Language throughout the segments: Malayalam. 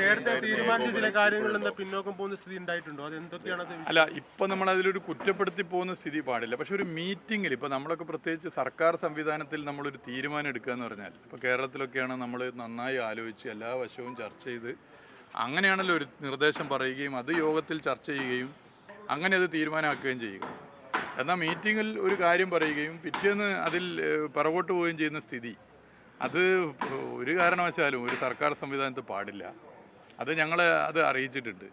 നേരത്തെ തീരുമാനിച്ച കാര്യങ്ങളിൽ പിന്നോക്കം പോകുന്ന സ്ഥിതി ഉണ്ടായിട്ടുണ്ടോ? അത് എന്തൊക്കെയാണ് അല്ല ഇപ്പൊ നമ്മൾ അതിലൊരു കുറ്റപ്പെടുത്തി പോകുന്ന സ്ഥിതി പാടില്ല. പക്ഷെ ഒരു മീറ്റിംഗിൽ ഇപ്പൊ നമ്മളൊക്കെ പ്രത്യേകിച്ച് സർക്കാർ സംവിധാനത്തിൽ നമ്മളൊരു തീരുമാനം എടുക്കുക എന്ന് പറഞ്ഞാൽ ഇപ്പൊ കേരളത്തിലൊക്കെയാണ് നമ്മൾ നന്നായി ആലോചിച്ച് എല്ലാ വശവും ചർച്ച ചെയ്ത് അങ്ങനെയാണല്ലോ ഒരു നിർദ്ദേശം പറയുകയും അത് യോഗത്തിൽ ചർച്ച ചെയ്യുകയും അങ്ങനെ അത് തീരുമാനമാക്കുകയും ചെയ്യുക. എന്നാൽ മീറ്റിങ്ങിൽ ഒരു കാര്യം പറയുകയും പിറ്റേന്ന് അതിൽ പിറകോട്ട് പോവുകയും ചെയ്യുന്ന സ്ഥിതി അത് ഒരു കാരണവശാലും ഒരു സർക്കാർ സംവിധാനത്ത് പാടില്ല. അത് ഞങ്ങൾ അത് അറിയിച്ചിട്ടുണ്ട്.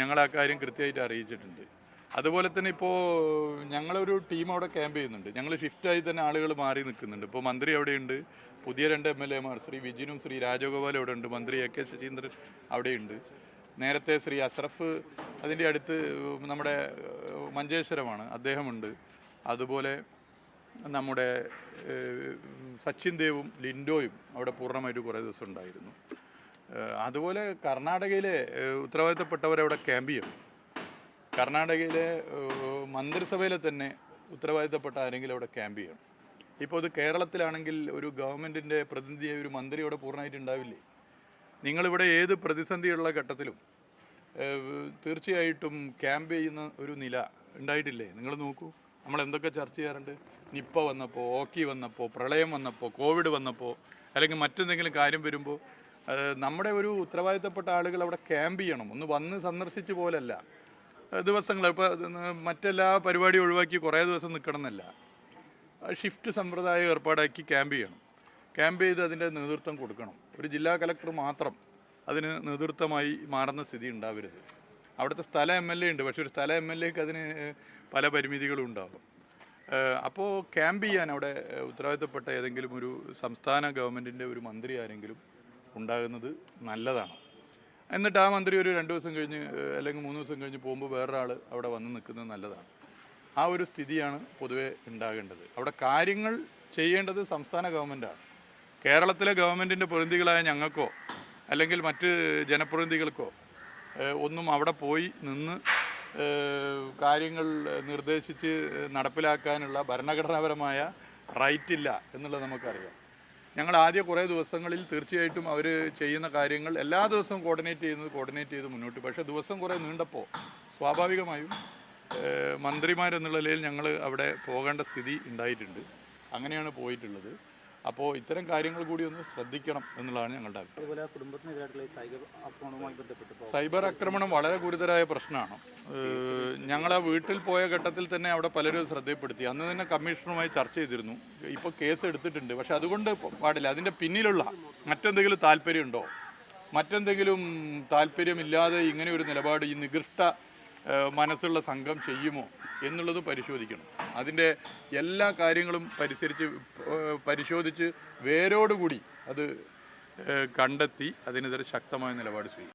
ഞങ്ങൾ ആ കാര്യം കൃത്യമായിട്ട് അറിയിച്ചിട്ടുണ്ട്. അതുപോലെ തന്നെ ഇപ്പോൾ ഞങ്ങളൊരു ടീം അവിടെ ക്യാമ്പ് ചെയ്യുന്നുണ്ട്. ഞങ്ങൾ ഷിഫ്റ്റായി തന്നെ ആളുകൾ മാറി നിൽക്കുന്നുണ്ട്. ഇപ്പോൾ മന്ത്രി അവിടെയുണ്ട്. പുതിയ രണ്ട് എം എൽ എമാർ ശ്രീ വിജിനും ശ്രീ രാജഗോപാലും അവിടെ ഉണ്ട് മന്ത്രി എ കെ ശശീന്ദ്രൻ അവിടെയുണ്ട്. നേരത്തെ ശ്രീ അഷ്റഫ് അതിന്റെ അടുത്ത് നമ്മുടെ മഞ്ചേശ്വരമാണ്. അദ്ദേഹമുണ്ട്. അതുപോലെ നമ്മുടെ സച്ചിൻ ദേവും ലിൻഡോയും അവിടെ പൂർണമായിട്ട് കുറേ ദിവസം ഉണ്ടായിരുന്നു. അതുപോലെ കർണാടകയിലെ ഉത്തരവാദിത്തപ്പെട്ടവരവിടെ ക്യാമ്പ് ചെയ്യണം കർണാടകയിലെ മന്ത്രിസഭയിലെ തന്നെ ഉത്തരവാദിത്തപ്പെട്ട ആരെങ്കിലും അവിടെ ക്യാമ്പ് ചെയ്യണം. ഇപ്പോൾ ഇത് കേരളത്തിലാണെങ്കിൽ ഒരു ഗവൺമെന്റിന്റെ പ്രതിനിധിയായ ഒരു മന്ത്രി അവിടെ പൂർണമായിട്ട് ഉണ്ടാവില്ലേ? നിങ്ങളിവിടെ ഏത് പ്രതിസന്ധിയുള്ള ഘട്ടത്തിലും തീർച്ചയായിട്ടും ക്യാമ്പ് ചെയ്യുന്ന ഒരു നില ഉണ്ടായിട്ടില്ലേ? നിങ്ങൾ നോക്കൂ. നമ്മൾ എന്തൊക്കെ ചർച്ച ചെയ്യാറുണ്ട്? നിപ്പ വന്നപ്പോൾ ഓക്കി വന്നപ്പോൾ പ്രളയം വന്നപ്പോൾ കോവിഡ് വന്നപ്പോൾ അല്ലെങ്കിൽ മറ്റെന്തെങ്കിലും കാര്യം വരുമ്പോൾ നമ്മുടെ ഒരു ഉത്തരവാദിത്തപ്പെട്ട ആളുകൾ അവിടെ ക്യാമ്പ് ചെയ്യണം. ഒന്ന് വന്ന് സന്ദർശിച്ച് പോലല്ല. ദിവസങ്ങൾ ഇപ്പോൾ മറ്റെല്ലാ പരിപാടി ഒഴിവാക്കി കുറേ ദിവസം നിൽക്കണം എന്നല്ല ഷിഫ്റ്റ് സമ്പ്രദായം ഏർപ്പാടാക്കി ക്യാമ്പ് ചെയ്യണം. ക്യാമ്പ് ചെയ്ത് അതിന്റെ നേതൃത്വം കൊടുക്കണം. ഒരു ജില്ലാ കലക്ടർ മാത്രം അതിന് നേതൃത്വമായി മാറുന്ന സ്ഥിതി ഉണ്ടാവരുത്. അവിടുത്തെ സ്ഥല എം എൽ എ ഉണ്ട്. പക്ഷെ ഒരു സ്ഥല എം എൽ എക്ക് അതിന് പല പരിമിതികളും ഉണ്ടാകും അപ്പോൾ ക്യാമ്പ് ചെയ്യാൻ അവിടെ ഉത്തരവാദിത്തപ്പെട്ട ഏതെങ്കിലും ഒരു സംസ്ഥാന ഗവൺമെന്റിന്റെ ഒരു മന്ത്രി ആരെങ്കിലും ഉണ്ടാകുന്നത് നല്ലതാണ്. എന്നിട്ട് ആ മന്ത്രി ഒരു രണ്ട് ദിവസം കഴിഞ്ഞ് അല്ലെങ്കിൽ മൂന്ന് ദിവസം കഴിഞ്ഞ് പോകുമ്പോൾ വേറൊരാൾ അവിടെ വന്ന് നിൽക്കുന്നത് നല്ലതാണ്. ആ ഒരു സ്ഥിതിയാണ് പൊതുവേ ഉണ്ടാകേണ്ടത്. അവിടെ കാര്യങ്ങൾ ചെയ്യേണ്ടത് സംസ്ഥാന ഗവൺമെന്റാണ് കേരളത്തിലെ ഗവൺമെന്റിന്റെ പ്രതിനിധികളായ ഞങ്ങൾക്കോ അല്ലെങ്കിൽ മറ്റ് ജനപ്രതിനിധികൾക്കോ ഒന്നും അവിടെ പോയി നിന്ന് കാര്യങ്ങൾ നിർദ്ദേശിച്ച് നടപ്പിലാക്കാനുള്ള ഭരണഘടനാപരമായ റൈറ്റ് ഇല്ല എന്നുള്ളത് നമുക്കറിയാം. ഞങ്ങൾ ആദ്യ കുറേ ദിവസങ്ങളിൽ തീർച്ചയായിട്ടും അവർ ചെയ്യുന്ന കാര്യങ്ങൾ എല്ലാ ദിവസവും കോർഡിനേറ്റ് ചെയ്യുന്നത് കോർഡിനേറ്റ് ചെയ്ത് മുന്നോട്ട്. പക്ഷേ ദിവസം കുറേ നീണ്ടപ്പോൾ സ്വാഭാവികമായും മന്ത്രിമാരെന്നുള്ള നിലയിൽ ഞങ്ങൾ അവിടെ പോകേണ്ട സ്ഥിതി ഉണ്ടായിട്ടുണ്ട്. അങ്ങനെയാണ് പോയിട്ടുള്ളത്. അപ്പോൾ ഇത്തരം കാര്യങ്ങൾ കൂടി ഒന്ന് ശ്രദ്ധിക്കണം എന്നുള്ളതാണ് ഞങ്ങളുടെ അഭിപ്രായം. സൈബർ ആക്രമണം വളരെ ഗുരുതരമായ പ്രശ്നമാണ്. ഞങ്ങളെ ആ വീട്ടിൽ പോയ ഘട്ടത്തിൽ തന്നെ അവിടെ പലരും ശ്രദ്ധയപ്പെടുത്തി അന്ന് തന്നെ കമ്മീഷണറുമായി ചർച്ച ചെയ്തിരുന്നു. ഇപ്പോൾ കേസ് എടുത്തിട്ടുണ്ട്. പക്ഷെ അതുകൊണ്ട് പാടില്ല. അതിന്റെ പിന്നിലുള്ള മറ്റെന്തെങ്കിലും താല്പര്യമുണ്ടോ? മറ്റെന്തെങ്കിലും താല്പര്യമില്ലാതെ ഇങ്ങനെ ഒരു നിലപാട് ഈ നികൃഷ്ട മനസ്സുള്ള സംഘം ചെയ്യുമോ എന്നുള്ളത് പരിശോധിക്കണം. അതിന്റെ എല്ലാ കാര്യങ്ങളും പരിസരിച്ച് പരിശോധിച്ച് വേരോടുകൂടി അത് കണ്ടെത്തി അതിനെതിരെ ശക്തമായ നിലപാട് സ്വീകരിക്കും